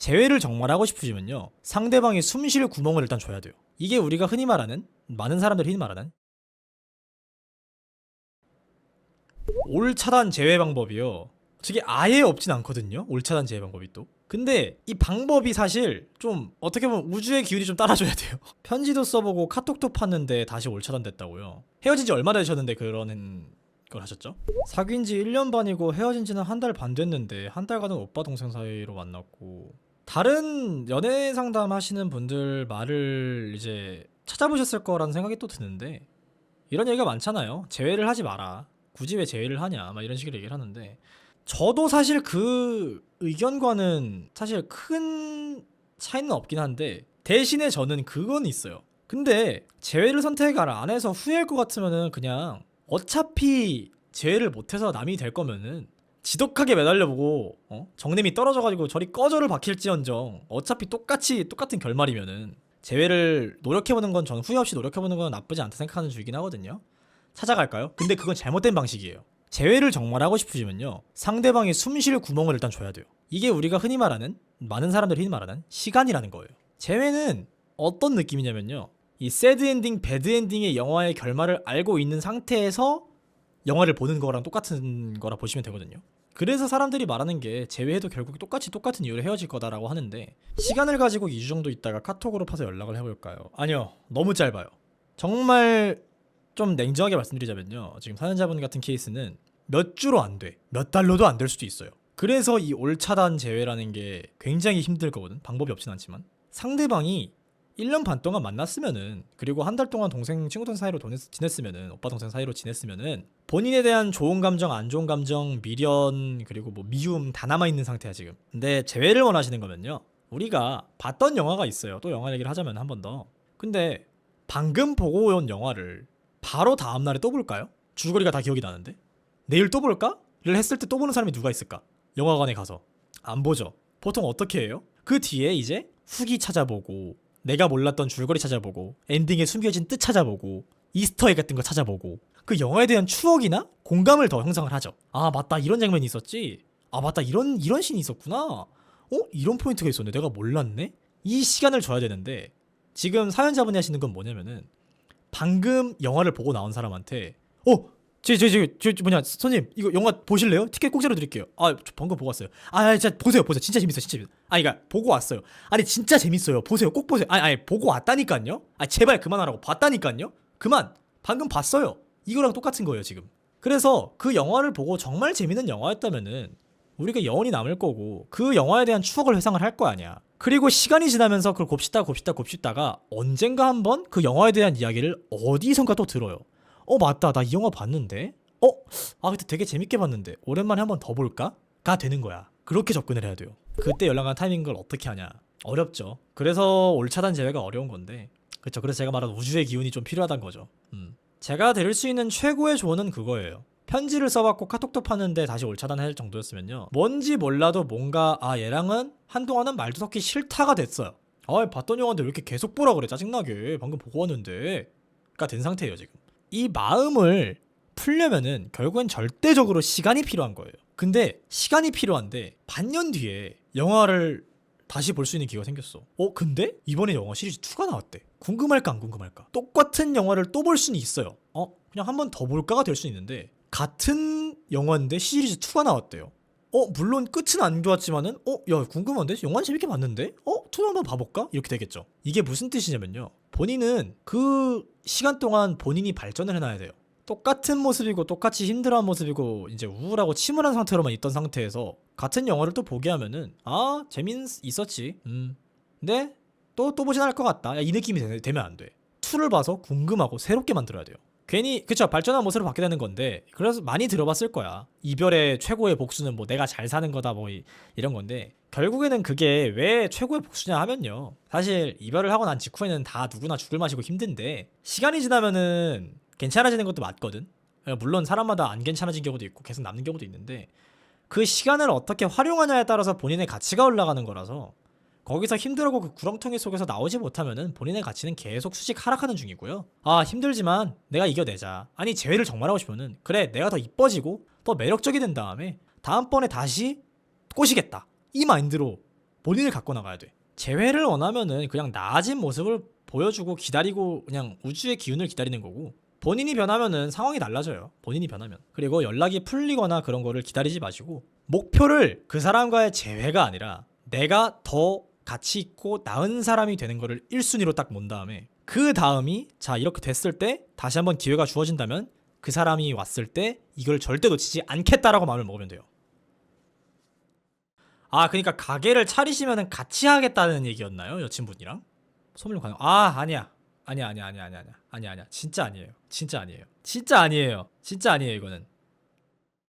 재회를 정말 하고 싶으시면요. 상대방이 숨 쉴 구멍을 일단 줘야 돼요. 이게 우리가 흔히 말하는 많은 사람들이 흔히 말하는 올 차단 제외 방법이요. 저게 아예 없진 않거든요. 올 차단 제외 방법이 또. 근데 이 방법이 사실 좀 어떻게 보면 우주의 기운이 좀 따라줘야 돼요. 편지도 써보고 카톡도 팠는데 다시 올 차단 됐다고요. 헤어진 지 얼마 되셨는데 그런 걸 하셨죠? 사귄 지 1년 반이고 헤어진 지는 한 달 반 됐는데 한 달간은 오빠 동생 사이로 만났고 다른 연애 상담 하시는 분들 말을 이제 찾아보셨을 거라는 생각이 또 드는데 이런 얘기가 많잖아요. 재회를 하지 마라. 굳이 왜 재회를 하냐? 막 이런 식으로 얘기를 하는데 저도 사실 그 의견과는 사실 큰 차이는 없긴 한데 대신에 저는 그건 있어요. 근데 재회를 선택을 안 해서 후회할 것 같으면은 그냥 어차피 재회를 못해서 남이 될 거면은 지독하게 매달려보고 어? 정님이 떨어져가지고 저리 꺼져를 박힐지언정 어차피 똑같이 똑같은 결말이면은 재회를 노력해보는 건 저는 후회 없이 노력해보는 건 나쁘지 않다 생각하는 주의긴 하거든요. 찾아갈까요? 근데 그건 잘못된 방식이에요. 재회를 정말 하고 싶으시면요. 상대방이 숨 쉴 구멍을 일단 줘야 돼요. 이게 우리가 흔히 말하는 많은 사람들이 흔히 말하는 시간이라는 거예요. 재회는 어떤 느낌이냐면요. 이 새드 엔딩, 배드 엔딩의 영화의 결말을 알고 있는 상태에서 영화를 보는 거랑 똑같은 거라 보시면 되거든요. 그래서 사람들이 말하는 게 재회해도 결국 똑같이 똑같은 이유로 헤어질 거다라고 하는데 시간을 가지고 2주 정도 있다가 카톡으로 파서 연락을 해볼까요? 아니요. 너무 짧아요. 정말 좀 냉정하게 말씀드리자면요. 지금 사연자분 같은 케이스는 몇 주로 안 돼. 몇 달로도 안 될 수도 있어요. 그래서 이 올 차단 제외라는 게 굉장히 힘들 거거든. 방법이 없진 않지만. 상대방이 1년 반 동안 만났으면은 그리고 한 달 동안 동생 친구들 사이로 지냈으면은 오빠 동생 사이로 지냈으면은 본인에 대한 좋은 감정, 안 좋은 감정, 미련 그리고 뭐 미움 다 남아 있는 상태야 지금. 근데 재회를 원하시는 거면요. 우리가 봤던 영화가 있어요. 또 영화 얘기를 하자면 한 번 더. 근데 방금 보고 온 영화를 바로 다음 날에 또 볼까요? 줄거리가 다 기억이 나는데 내일 또 볼까?를 했을 때 또 보는 사람이 누가 있을까? 영화관에 가서 안 보죠. 보통 어떻게 해요? 그 뒤에 이제 후기 찾아보고 내가 몰랐던 줄거리 찾아보고 엔딩에 숨겨진 뜻 찾아보고 이스터eg 같은 거 찾아보고 그 영화에 대한 추억이나 공감을 더 형성을 하죠. 아 맞다 이런 장면이 있었지. 아 맞다 이런 이런 씬이 있었구나. 어 이런 포인트가 있었네. 내가 몰랐네. 이 시간을 줘야 되는데 지금 사연자분이 하시는 건 뭐냐면은 방금 영화를 보고 나온 사람한테 어, 어 저저저 저, 뭐냐 손님 이거 영화 보실래요? 티켓 공짜로 드릴게요. 아저 방금 보고 왔어요. 아 진짜 보세요 보세요 진짜 재밌어요 진짜 재밌어요. 아니 그러니까 보고 왔어요. 아니 진짜 재밌어요. 보세요 꼭 보세요. 아니 아니 보고 왔다니까요. 아 제발 그만하라고 봤다니까요. 그만 방금 봤어요. 이거랑 똑같은 거예요 지금. 그래서 그 영화를 보고 정말 재밌는 영화였다면은 우리가 영원히 남을 거고 그 영화에 대한 추억을 회상을 할 거 아니야. 그리고 시간이 지나면서 그걸 곱씹다 곱씹다 곱씹다가 언젠가 한번 그 영화에 대한 이야기를 어디선가 또 들어요. 어 맞다 나 이 영화 봤는데 어? 아 그때 되게 재밌게 봤는데 오랜만에 한번 더 볼까? 가 되는 거야. 그렇게 접근을 해야 돼요. 그때 연락한 타이밍을 어떻게 하냐? 어렵죠. 그래서 올 차단 제외가 어려운 건데 그렇죠. 그래서 제가 말한 우주의 기운이 좀 필요하다는 거죠. 음. 제가 드릴 수 있는 최고의 조언은 그거예요. 편지를 써봤고 카톡도 파는데 다시 올 차단할 정도였으면요. 뭔지 몰라도 뭔가 아 얘랑은 한동안은 말도 섞기 싫다가 됐어요. 아 봤던 영화인데 왜 이렇게 계속 보라 그래 짜증나게 방금 보고 왔는데 가 된 상태예요 지금. 이 마음을 풀려면은 결국엔 절대적으로 시간이 필요한 거예요. 근데 시간이 필요한데 반년 뒤에 영화를 다시 볼 수 있는 기회가 생겼어. 어, 근데 이번에 영화 시리즈 2가 나왔대. 궁금할까 안 궁금할까? 똑같은 영화를 또 볼 수는 있어요. 어, 그냥 한 번 더 볼까가 될 수 있는데 같은 영화인데 시리즈 2가 나왔대요. 어, 물론 끝은 안 좋았지만은 어, 야, 궁금한데? 영화 재밌게 봤는데? 어, 2 한번 봐 볼까? 이렇게 되겠죠. 이게 무슨 뜻이냐면요. 본인은 그 시간 동안 본인이 발전을 해놔야 돼요. 똑같은 모습이고 똑같이 힘들어한 모습이고 이제 우울하고 침울한 상태로만 있던 상태에서 같은 영화를 또 보게 하면은 아 재민 있었지 음 근데 또 또 보진 않을 것 같다 야, 이 느낌이 되, 면 안 돼. 2를 봐서 궁금하고 새롭게 만들어야 돼요. 괜히 그쵸 발전한 모습을 받게 되는 건데 그래서 많이 들어봤을 거야. 이별의 최고의 복수는 뭐 내가 잘 사는 거다 뭐 이, 이런 건데 결국에는 그게 왜 최고의 복수냐 하면요. 사실 이별을 하고 난 직후에는 다 누구나 죽을 맛이고 힘든데 시간이 지나면은 괜찮아지는 것도 맞거든. 물론 사람마다 안 괜찮아진 경우도 있고 계속 남는 경우도 있는데 그 시간을 어떻게 활용하냐에 따라서 본인의 가치가 올라가는 거라서 거기서 힘들고 그 구렁텅이 속에서 나오지 못하면은 본인의 가치는 계속 수직 하락하는 중이고요. 아 힘들지만 내가 이겨내자. 아니 재회를 정말 하고 싶으면은 그래 내가 더 이뻐지고 더 매력적이 된 다음에 다음번에 다시 꼬시겠다. 이 마인드로 본인을 갖고 나가야 돼. 재회를 원하면은 그냥 나아진 모습을 보여주고 기다리고 그냥 우주의 기운을 기다리는 거고 본인이 변하면은 상황이 달라져요. 본인이 변하면. 그리고 연락이 풀리거나 그런 거를 기다리지 마시고 목표를 그 사람과의 재회가 아니라 내가 더 가치 있고 나은 사람이 되는 거를 1순위로 딱 몬 다음에 그 다음이 자 이렇게 됐을 때 다시 한번 기회가 주어진다면 그 사람이 왔을 때 이걸 절대 놓치지 않겠다라고 마음을 먹으면 돼요. 아 그러니까 가게를 차리시면 같이 하겠다는 얘기였나요 여친분이랑? 소멸 가능? 아 아니야 아니야 아니야 아니야 아니야 아니야 아니야 진짜 아니에요 진짜 아니에요 진짜 아니에요 진짜 아니에요 이거는